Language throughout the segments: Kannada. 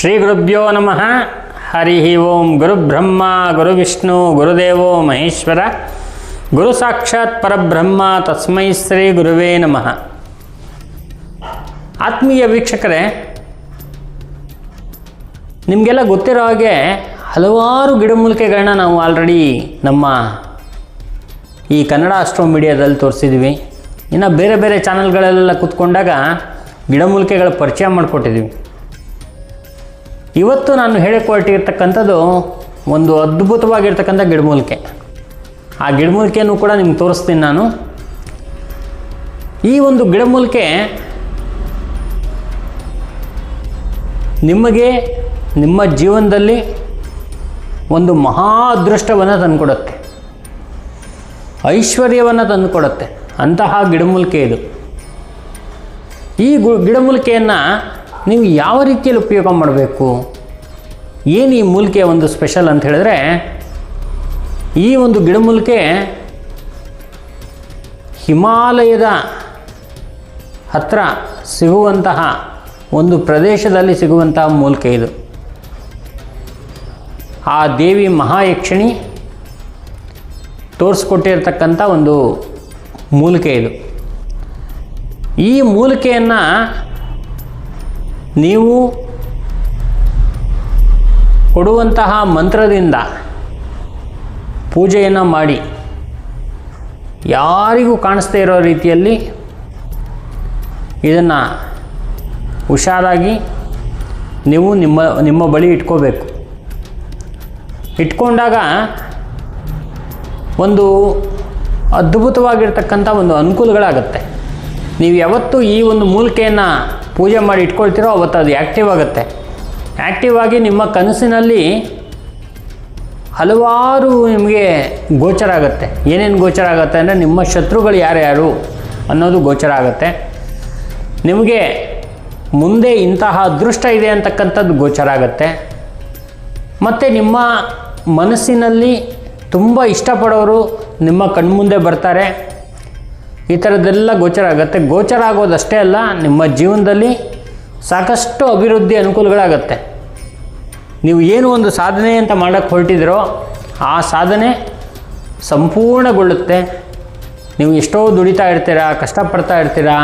ಶ್ರೀ ಗುರುಭ್ಯೋ ನಮಃ. ಹರಿ ಓಂ ಗುರುಬ್ರಹ್ಮ ಗುರುವಿಷ್ಣು ಗುರುದೇವೋ ಮಹೇಶ್ವರ. ಗುರು ಸಾಕ್ಷಾತ್ ಪರಬ್ರಹ್ಮ, ತಸ್ಮೈ ಶ್ರೀ ಗುರುವೇ ನಮಃ. ಆತ್ಮೀಯ ವೀಕ್ಷಕರೇ, ನಿಮಗೆಲ್ಲ ಗೊತ್ತಿರೋ ಹಾಗೆ ಹಲವಾರು ಗಿಡಮೂಲಿಕೆಗಳನ್ನ ನಾವು ಆಲ್ರೆಡಿ ನಮ್ಮ ಈ ಕನ್ನಡ ಅಸ್ಟ್ರೋ ಮೀಡಿಯಾದಲ್ಲಿ ತೋರಿಸಿದ್ವಿ. ಇನ್ನು ಬೇರೆ ಬೇರೆ ಚಾನಲ್ಗಳಲ್ಲೆಲ್ಲ ಕೂತ್ಕೊಂಡಾಗ ಗಿಡಮೂಲಿಕೆಗಳ ಪರಿಚಯ ಮಾಡಿಕೊಟ್ಟಿದ್ವಿ. ಇವತ್ತು ನಾನು ಹೇಳಕ್ಕೆ ಹೊರಟಿರ್ತಕ್ಕಂಥದ್ದು ಒಂದು ಅದ್ಭುತವಾಗಿರ್ತಕ್ಕಂಥ ಗಿಡಮೂಲಿಕೆ. ಆ ಗಿಡಮೂಲಿಕೆಯನ್ನು ಕೂಡ ನಿಮ್ಗೆ ತೋರಿಸ್ತೀನಿ ನಾನು. ಈ ಒಂದು ಗಿಡಮೂಲಿಕೆ ನಿಮಗೆ ನಿಮ್ಮ ಜೀವನದಲ್ಲಿ ಒಂದು ಮಹಾ ಅದೃಷ್ಟವನ್ನು ತಂದುಕೊಡುತ್ತೆ. ಐಶ್ವರ್ಯವನ್ನು ತಂದುಕೊಡುತ್ತೆ. ಅಂತಹ ಗಿಡಮೂಲಿಕೆ ಇದು. ಈ ಗು, ಗಿಡಮೂಲಿಕೆಯನ್ನು ನೀವು ಯಾವ ರೀತಿಯಲ್ಲಿ ಉಪಯೋಗ ಮಾಡಬೇಕು? ಏನು ಈ ಮೂಲಿಕೆ ಒಂದು ಸ್ಪೆಷಲ್ ಅಂತ ಹೇಳಿದ್ರೆ, ಈ ಒಂದು ಗಿಡಮೂಲಿಕೆ ಹಿಮಾಲಯದ ಹತ್ತಿರ ಸಿಗುವಂತಹ ಒಂದು ಪ್ರದೇಶದಲ್ಲಿ ಸಿಗುವಂತಹ ಮೂಲಿಕೆ ಇದು. ಆ ದೇವಿ ಮಹಾಯಕ್ಷಿಣಿ ತೋರಿಸ್ಕೊಟ್ಟಿರ್ತಕ್ಕಂಥ ಒಂದು ಮೂಲಿಕೆ ಇದು. ಈ ಮೂಲಿಕೆಯನ್ನು ನೀವು ಕೊಡುವಂತಹ ಮಂತ್ರದಿಂದ ಪೂಜೆಯನ್ನು ಮಾಡಿ. ಯಾರಿಗೂ ಕಾಣಿಸ್ದೇ ಇರೋ ರೀತಿಯಲ್ಲಿ ಇದನ್ನು ಹುಷಾರಾಗಿ ನೀವು ನಿಮ್ಮ ನಿಮ್ಮ ಬಳಿ ಇಟ್ಕೋಬೇಕು. ಇಟ್ಕೊಂಡಾಗ ಒಂದು ಅದ್ಭುತವಾಗಿರ್ತಕ್ಕಂಥ ಒಂದು ಅನುಕೂಲಗಳಾಗುತ್ತೆ. ನೀವು ಯಾವತ್ತೂ ಈ ಒಂದು ಮೂಲಿಕೆಯನ್ನು ಪೂಜೆ ಮಾಡಿ ಇಟ್ಕೊಳ್ತೀರೋ ಅವತ್ತು ಅದು ಆ್ಯಕ್ಟಿವ್ ಆಗುತ್ತೆ. ಆ್ಯಕ್ಟಿವ್ ಆಗಿ ನಿಮ್ಮ ಕನಸಿನಲ್ಲಿ ಹಲವಾರು ನಿಮಗೆ ಗೋಚರ ಆಗುತ್ತೆ. ಏನೇನು ಗೋಚರ ಆಗುತ್ತೆ ಅಂದರೆ ನಿಮ್ಮ ಶತ್ರುಗಳು ಯಾರ್ಯಾರು ಅನ್ನೋದು ಗೋಚರ ಆಗುತ್ತೆ. ನಿಮಗೆ ಮುಂದೆ ಇಂತಹ ಅದೃಷ್ಟ ಇದೆ ಅಂತಕ್ಕಂಥದ್ದು ಗೋಚರ ಆಗುತ್ತೆ. ಮತ್ತು ನಿಮ್ಮ ಮನಸ್ಸಿನಲ್ಲಿ ತುಂಬ ಇಷ್ಟಪಡೋರು ನಿಮ್ಮ ಕಣ್ಮುಂದೆ ಬರ್ತಾರೆ. ಈ ಥರದ್ದೆಲ್ಲ ಗೋಚರ ಆಗುತ್ತೆ. ಗೋಚರ ಆಗೋದಷ್ಟೇ ಅಲ್ಲ, ನಿಮ್ಮ ಜೀವನದಲ್ಲಿ ಸಾಕಷ್ಟು ಅಭಿವೃದ್ಧಿ ಅನುಕೂಲಗಳಾಗತ್ತೆ. ನೀವು ಏನು ಒಂದು ಸಾಧನೆ ಅಂತ ಮಾಡೋಕ್ಕೆ ಹೊರಟಿದ್ರೋ, ಆ ಸಾಧನೆ ಸಂಪೂರ್ಣಗೊಳ್ಳುತ್ತೆ. ನೀವು ಎಷ್ಟೋ ದುಡಿತಾ ಇರ್ತೀರಾ, ಕಷ್ಟಪಡ್ತಾ ಇರ್ತೀರಾ.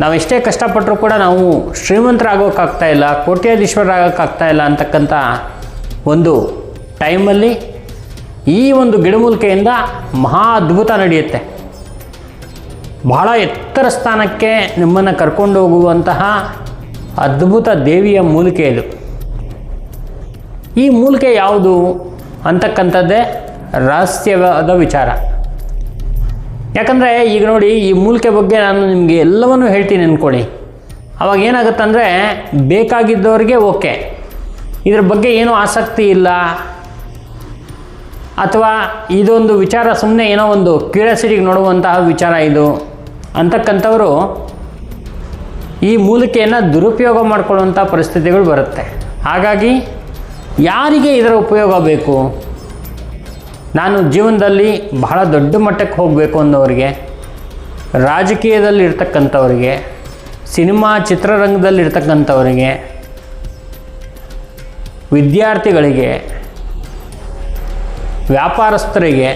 ನಾವು ಎಷ್ಟೇ ಕಷ್ಟಪಟ್ಟರೂ ಕೂಡ ನಾವು ಶ್ರೀಮಂತರಾಗೋಕ್ಕಾಗ್ತಾ ಇಲ್ಲ ಕೋಟ್ಯಾಧೀಶ್ವರಾಗೋಕ್ಕಾಗ್ತಾ ಇಲ್ಲ ಅಂತಕ್ಕಂಥ ಒಂದು ಟೈಮಲ್ಲಿ ಈ ಒಂದು ಗಿಡಮೂಲಿಕೆಯಿಂದ ಮಹಾ ಅದ್ಭುತ ನಡೆಯುತ್ತೆ. ಬಹಳ ಎತ್ತರ ಸ್ಥಾನಕ್ಕೆ ನಿಮ್ಮನ್ನು ಕರ್ಕೊಂಡು ಹೋಗುವಂತಹ ಅದ್ಭುತ ದೇವಿಯ ಮೂಲಿಕೆ ಇದು. ಈ ಮೂಲಿಕೆ ಯಾವುದು ಅಂತಕ್ಕಂಥದ್ದೇ ರಹಸ್ಯವಾದ ವಿಚಾರ. ಯಾಕಂದರೆ ಈಗ ನೋಡಿ ಈ ಮೂಲಿಕೆ ಬಗ್ಗೆ ನಾನು ನಿಮಗೆ ಎಲ್ಲವನ್ನೂ ಹೇಳ್ತೀನಿ ಅಂದ್ಕೊಳ್ಳಿ ಅವಾಗ ಏನಾಗುತ್ತಂದರೆ ಬೇಕಾಗಿದ್ದವರಿಗೆ ಓಕೆ. ಇದ್ರ ಬಗ್ಗೆ ಏನೂ ಆಸಕ್ತಿ ಇಲ್ಲ. ಅಥವಾ ಇದೊಂದು ವಿಚಾರ ಸುಮ್ಮನೆ ಏನೋ ಒಂದು ಕ್ಯೂರಿಯಾಸಿಟಿಗೆ ನೋಡುವಂತಹ ವಿಚಾರ ಇದು ಅಂತಕ್ಕಂಥವರು ಈ ಮೂಲಿಕೆಯನ್ನು ದುರುಪಯೋಗ ಮಾಡಿಕೊಳ್ಳುವಂಥ ಪರಿಸ್ಥಿತಿಗಳು ಬರುತ್ತೆ. ಹಾಗಾಗಿ ಯಾರಿಗೆ ಇದರ ಉಪಯೋಗ ಬೇಕು? ನಾನು ಜೀವನದಲ್ಲಿ ಬಹಳ ದೊಡ್ಡ ಮಟ್ಟಕ್ಕೆ ಹೋಗಬೇಕು ಅನ್ನೋರಿಗೆ ರಾಜಕೀಯದಲ್ಲಿ ಇರ್ತಕ್ಕಂಥವ್ರಿಗೆ ಸಿನಿಮಾ ಚಿತ್ರರಂಗದಲ್ಲಿ ಇರ್ತಕ್ಕಂಥವರಿಗೆ ವಿದ್ಯಾರ್ಥಿಗಳಿಗೆ ವ್ಯಾಪಾರಸ್ಥರಿಗೆ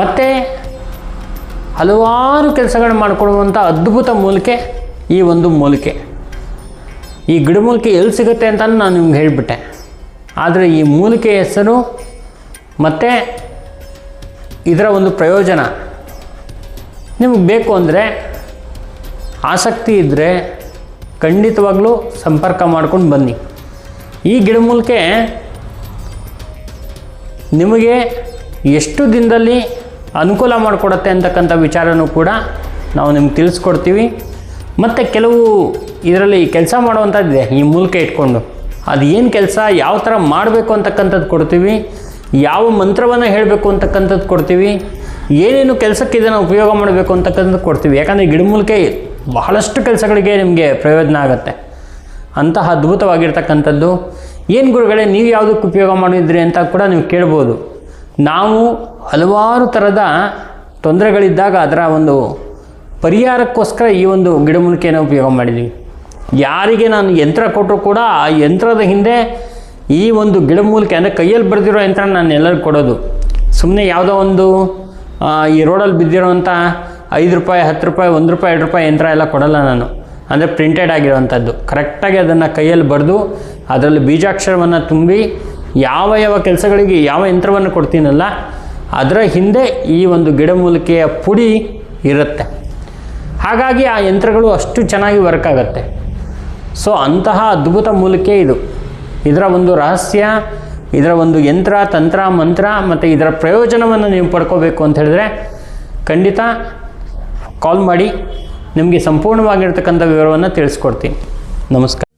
ಮತ್ತು ಹಲವಾರು ಕೆಲಸಗಳನ್ನು ಮಾಡಿಕೊಡುವಂಥ ಅದ್ಭುತ ಮೂಲಿಕೆ ಈ ಒಂದು ಮೂಲಿಕೆ. ಈ ಗಿಡಮೂಲಿಕೆ ಎಲ್ಲಿ ಸಿಗುತ್ತೆ ಅಂತ ನಾನು ನಿಮ್ಗೆ ಹೇಳಿಬಿಟ್ಟೆ. ಆದರೆ ಈ ಮೂಲಿಕೆ ಹೆಸರು ಮತ್ತು ಇದರ ಒಂದು ಪ್ರಯೋಜನ. ನಿಮಗೆ ಬೇಕು ಅಂದರೆ ಆಸಕ್ತಿ ಇದ್ದರೆ ಖಂಡಿತವಾಗಲೂ ಸಂಪರ್ಕ ಮಾಡ್ಕೊಂಡು ಬನ್ನಿ. ಈ ಗಿಡಮೂಲಿಕೆ ನಿಮಗೆ ಎಷ್ಟು ದಿನದಲ್ಲಿ ಅನುಕೂಲ ಮಾಡಿಕೊಡುತ್ತೆ ಅಂತಕ್ಕಂಥ ವಿಚಾರನೂ ಕೂಡ ನಾವು ನಿಮ್ಗೆ ತಿಳಿಸ್ಕೊಡ್ತೀವಿ. ಮತ್ತು ಕೆಲವು ಇದರಲ್ಲಿ ಕೆಲಸ ಮಾಡುವಂಥದ್ದಿದೆ, ಈ ಮೂಲಕ ಇಟ್ಕೊಂಡು. ಅದು ಏನು ಕೆಲಸ, ಯಾವ ಥರ ಮಾಡಬೇಕು ಅಂತಕ್ಕಂಥದ್ದು ಕೊಡ್ತೀವಿ, ಯಾವ ಮಂತ್ರವನ್ನು ಹೇಳಬೇಕು ಅಂತಕ್ಕಂಥದ್ದು ಕೊಡ್ತೀವಿ, ಏನೇನು ಕೆಲಸಕ್ಕೆ ಇದನ್ನು ಉಪಯೋಗ ಮಾಡಬೇಕು ಅಂತಕ್ಕಂಥದ್ದು ಕೊಡ್ತೀವಿ. ಯಾಕಂದರೆ ಗಿಡಮೂಲಿಕೆ ಬಹಳಷ್ಟು ಕೆಲಸಗಳಿಗೆ ನಿಮಗೆ ಪ್ರಯೋಜನ ಆಗುತ್ತೆ. ಅಂತಹ ಅದ್ಭುತವಾಗಿರ್ತಕ್ಕಂಥದ್ದು. ಏನು ಗುರುಗಳೇ, ನೀವು ಯಾವುದಕ್ಕೆ ಉಪಯೋಗ ಮಾಡಿದ್ರಿ ಅಂತ ಕೂಡ ನೀವು ಕೇಳ್ಬೋದು. ನಾವು ಹಲವಾರು ಥರದ ತೊಂದರೆಗಳಿದ್ದಾಗ ಅದರ ಒಂದು ಪರಿಹಾರಕ್ಕೋಸ್ಕರ ಈ ಒಂದು ಗಿಡಮೂಲಿಕೆಯನ್ನು ಉಪಯೋಗ ಮಾಡಿದ್ದೀವಿ ಯಾರಿಗೆ ನಾನು ಯಂತ್ರ ಕೊಟ್ಟರು ಕೂಡ ಆ ಯಂತ್ರದ ಹಿಂದೆ ಈ ಒಂದು ಗಿಡಮೂಲಿಕೆ ಅಂದರೆ ಕೈಯಲ್ಲಿ ಬರೆದಿರೋ ಯಂತ್ರ ನಾನು ಎಲ್ಲರಿಗೂ ಕೊಡೋದು. ಸುಮ್ಮನೆ ಯಾವುದೋ ಒಂದು ಈ ರೋಡಲ್ಲಿ ಬಿದ್ದಿರೋವಂಥ ಐದು ರೂಪಾಯಿ, ಹತ್ತು ರೂಪಾಯಿ, ಒಂದು ರೂಪಾಯಿ, ಎರಡು ರೂಪಾಯಿ ಯಂತ್ರ ಎಲ್ಲ ಕೊಡಲ್ಲ ನಾನು. ಅಂದರೆ ಪ್ರಿಂಟೆಡ್ ಆಗಿರುವಂಥದ್ದು ಕರೆಕ್ಟಾಗಿ ಅದನ್ನು ಕೈಯಲ್ಲಿ ಬರೆದು ಅದರಲ್ಲಿ ಬೀಜಾಕ್ಷರವನ್ನು ತುಂಬಿ ಯಾವ ಯಾವ ಕೆಲಸಗಳಿಗೆ ಯಾವ ಯಂತ್ರವನ್ನು ಕೊಡ್ತೀನಲ್ಲ, ಅದರ ಹಿಂದೆ ಈ ಒಂದು ಗಿಡಮೂಲಿಕೆಯ ಪುಡಿ ಇರುತ್ತೆ. ಹಾಗಾಗಿ ಆ ಯಂತ್ರಗಳು ಅಷ್ಟು ಚೆನ್ನಾಗಿ ವರ್ಕ್ ಆಗುತ್ತೆ. ಸೊ ಅಂತಹ ಅದ್ಭುತ ಮೂಲಿಕೆ ಇದು. ಇದರ ಒಂದು ರಹಸ್ಯ, ಇದರ ಒಂದು ಯಂತ್ರ, ತಂತ್ರ, ಮಂತ್ರ ಮತ್ತು ಇದರ ಪ್ರಯೋಜನವನ್ನು ನೀವು ಪಡ್ಕೋಬೇಕು ಅಂತ ಹೇಳಿದ್ರೆ ಖಂಡಿತ ಕಾಲ್ ಮಾಡಿ. ನಿಮಗೆ ಸಂಪೂರ್ಣವಾಗಿರ್ತಕ್ಕಂಥ ವಿವರವನ್ನು ತಿಳಿಸ್ಕೊಡ್ತೀನಿ. ನಮಸ್ಕಾರ.